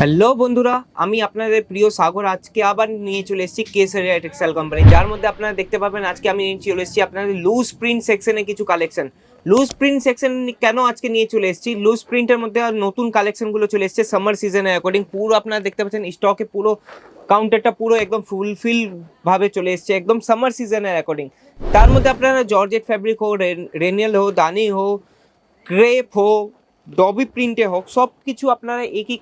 Hello বন্ধুরা, আমি আপনাদের প্রিয় সাগর। আজকে আবার নিয়ে চলে এসেছি কেসারিয়া টেক্সটাইল কোম্পানি যার মধ্যে আপনারা দেখতে পাবেন, আজকে আমি নিয়ে চলে এসেছি আপনাদের লুজ প্রিন্ট সেকশনে কিছু কালেকশন লুজ প্রিন্ট সেকশন কেন আজকে নিয়ে চলে এসেছি? লুজ প্রিন্টের মধ্যে নতুন কালেকশনগুলো চলে এসেছে সামার সিজনে অ্যাকর্ডিং পুরো আপনারা দেখতে পাচ্ছেন স্টকে পুরো কাউন্টারটা পুরো একদম ফুলফিল ভাবে চলে এসছে, একদম সামার সিজনের অ্যাকর্ডিং তার মধ্যে আপনারা জর্জেট ফ্যাব্রিক হোক রেনিয়াল হোক দানি হোক ক্রেপ হোক ডবি প্রিন্টে হোক সব কিছু আপনারা একই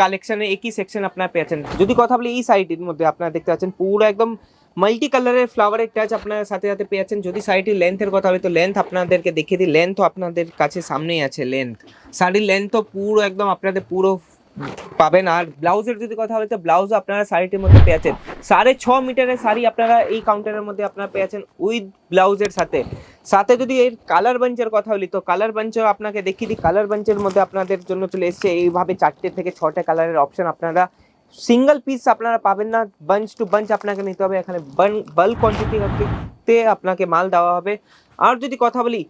কালেকশনে একই সেকশন আপনারা পেয়েছেন। যদি কথা বলি এই সাইডের মধ্যে আপনারা দেখতে পাচ্ছেন, পুরো একদম মাল্টি কালারের ফ্লাওয়ারের টাচ আপনারা সাথে সাথে পেয়েছেন। যদি শাড়িটির লেন্থের কথা বলি, তো লেন্থ আপনাদেরকে দেখিয়ে দিই। লেন্থও আপনাদের কাছে সামনেই আছে লেন্থ শাড়ির লেন্থও পুরো একদম আপনাদের পুরো পাবেন। আর ব্লাউজের যদি কথা বলি, তো ব্লাউজও আপনারা শাড়িটির মধ্যে পেয়েছেন। সাড়ে ছ মিটারের শাড়ি আপনারা এই কাউন্টারের মধ্যে আপনারা পেয়েছেন উইথ ব্লাউজের সাথে। সাথে যদি এর কালার বাঞ্চের কথা বলি, তো কালার বাঞ্চও আপনাকে দেখিয়ে দিই। কালার বাঞ্চের মধ্যে আপনাদের জন্য চলে এসছে, এইভাবে চারটে থেকে ছটা কালারের অপশন আপনারা সিঙ্গেল পিস আপনারা পাবেন না বাঞ্চ টু বাঞ্চ আপনাকে নিতে হবে। এখানে বাল্ক কোয়ান্টিটিতে আপনাকে মাল দেওয়া হবে। আর যদি কথা বলি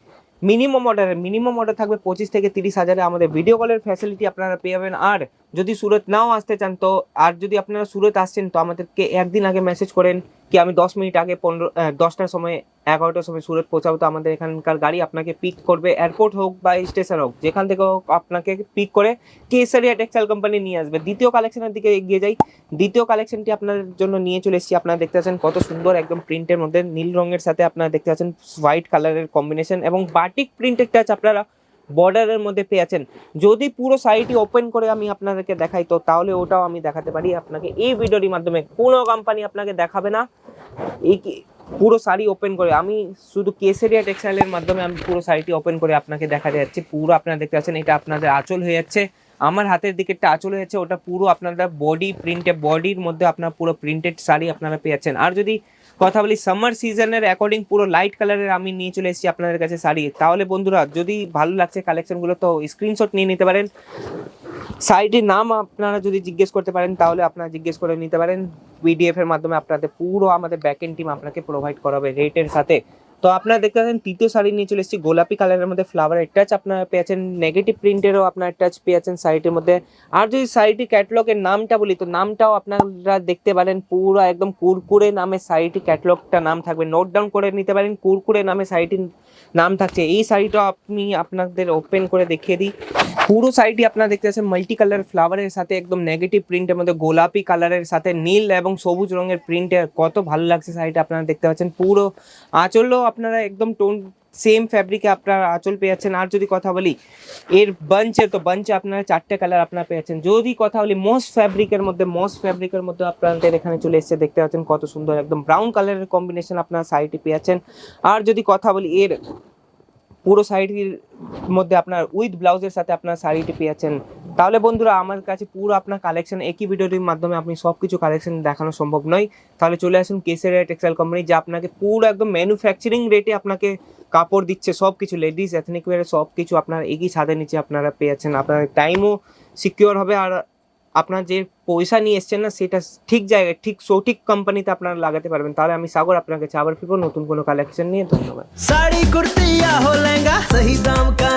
মিনিমাম অর্ডারে মিনিমাম অর্ডার থাকবে পঁচিশ থেকে তিরিশ হাজারে। আমাদের ভিডিও কলের ফ্যাসিলিটি আপনারা পেয়ে যাবেন। আর যদি সুরত নাও আসতে চান, তো আর যদি আপনারা সুরত আসছেন, তো আমাদেরকে একদিন আগে মেসেজ করেন কি আমি দশ মিনিট আগে পনেরো দশটার সময়, এগারোটার সময় সুরত পৌঁছাবো। তো আমাদের এখানকার গাড়ি আপনাকে পিক করবে এয়ারপোর্ট হোক বা স্টেশন হোক, যেখান থেকে হোক আপনাকে পিক করে কেসারিয়া টেক্সটাইল কোম্পানি নিয়ে আসবে। দ্বিতীয় কালেকশনের দিকে এগিয়ে যাই। দ্বিতীয় কালেকশনটি আপনার জন্য নিয়ে চলে এসেছি। আপনারা দেখতে পাচ্ছেন কত সুন্দর একদম প্রিন্টের মধ্যে নীল রঙের সাথে আপনারা দেখতে পাচ্ছেন হোয়াইট কালারের কম্বিনেশন এবং বাটিক প্রিন্টের টাচ আপনারা বর্ডারের মধ্যে পেয়েছেন যদি পুরো সাইটটি ওপেন করে আমি আপনাদেরকে দেখাই, তো তাহলে ওটাও আমি দেখাতে পারি। আপনাকে এই ভিডিওটির মাধ্যমে কোনো কোম্পানি আপনাকে দেখাবে না। এই পুরো শাড়ি ওপেন করে। আমি শুধু কেসেরিয়া টেক্সটাইলের মাধ্যমে আমি পুরো শাড়িটি ওপেন করে আপনাকে দেখাতে যাচ্ছি। পুরো আপনারা দেখতে পাচ্ছেন, এটা আপনাদের আঁচল হয়ে যাচ্ছে। আমার হাতের দিকে একটা আঁচল হয়ে যাচ্ছে ওটা পুরো আপনারা বডি প্রিন্টে বডির মধ্যে আপনার পুরো প্রিন্টেড শাড়ি আপনারা পেয়েছেন। আর যদি কথা বলি সামার সিজনের অ্যাকর্ডিং পুরো লাইট কালারের আমি নিয়ে চলে এসেছি আপনাদের কাছে শাড়ি। তাহলে বন্ধুরা, যদি ভালো লাগছে কালেকশনগুলো তো স্ক্রিনশট নিয়ে নিতে পারেন। শাড়িটির নাম আপনারা যদি জিজ্ঞেস করতে পারেন, তাহলে আপনারা জিজ্ঞেস করে নিতে পারেন। পিডিএফ এর মাধ্যমে আপনাদের পুরো আমাদের ব্যাকএন্ড টিম আপনাকে প্রোভাইড করাবে রেটের সাথে। তো আপনারা দেখতে পাচ্ছেন, তৃতীয় শাড়ি নিয়ে চলে এসেছি। গোলাপি কালারের মধ্যে ফ্লাওয়ারের টাচ আপনারা পেয়েছেন। নেগেটিভ প্রিন্টেরও আপনার টাচ পেয়েছেন শাড়িটির মধ্যে। আর যদি শাড়িটি ক্যাটলগের নামটা বলি, তো নামটাও আপনারা দেখতে পারেন। পুরো একদম কুরকুরে নামে শাড়িটি ক্যাটলগটা নাম থাকবে। নোট ডাউন করে নিতে পারেন, কুরকুরে নামে শাড়িটির নাম থাকছে। এই শাড়িটা আপনি আপনাদের ওপেন করে দেখিয়ে দিই। পুরো শাড়িটি আপনারা দেখতে পাচ্ছেন মাল্টি কালার ফ্লাওয়ারের সাথে একদম নেগেটিভ প্রিন্টের মধ্যে, গোলাপি কালারের সাথে নীল এবং সবুজ রঙের প্রিন্টের কত ভালো লাগছে শাড়িটা আপনারা দেখতে পাচ্ছেন। পুরো আঁচলও আপনারা একদম টোন সেম ফ্যাব্রিকে আপনারা আঁচল পেয়েছেন আর যদি কথা বলি, এর বাঞ্চে তো বাঞ্চে আপনারা চারটে কালার আপনারা পেয়েছেন যদি কথা বলি মস ফ্যাব্রিকের মধ্যে মস ফ্যাব্রিকের মধ্যে আপনাদের এখানে চলে এসেছে, দেখতে পাচ্ছেন কত সুন্দর একদম ব্রাউন কালারের কম্বিনেশন আপনারা শাড়িটি পেয়েছেন আর যদি কথা বলি, এর পুরো শাড়িটির মধ্যে আপনার উইথ ব্লাউজের সাথে আপনার শাড়িটি পেয়েছেন তাহলে বন্ধুরা, আমার কাছে পুরো আপনার কালেকশন একই ভিডিওটির মাধ্যমে আপনি সব কিছু কালেকশন দেখানো সম্ভব নয়। তাহলে চলে আসুন কেসেরিয়া টেক্সটাইল কোম্পানি যা আপনাকে পুরো একদম ম্যানুফ্যাকচারিং রেটে আপনাকে কাপড় দিচ্ছে সব কিছু লেডিস এথনিক ওয়ারে সব কিছু আপনার একই ছাদের নিচে আপনারা পেয়ে যাচ্ছেন আপনার টাইমও সিকিওর হবে আর আপনার যে পয়সা নিয়ে এসছেন না, সেটা ঠিক জায়গায়, ঠিক সঠিক কোম্পানিতে আপনারা লাগাতে পারবেন। তাহলে আমি সাগর আপনার কাছে আবার ফিরবো, নতুন কোনো কালেকশন নিয়ে। ধন্যবাদ। শাড়ি কুর্তি দাম কা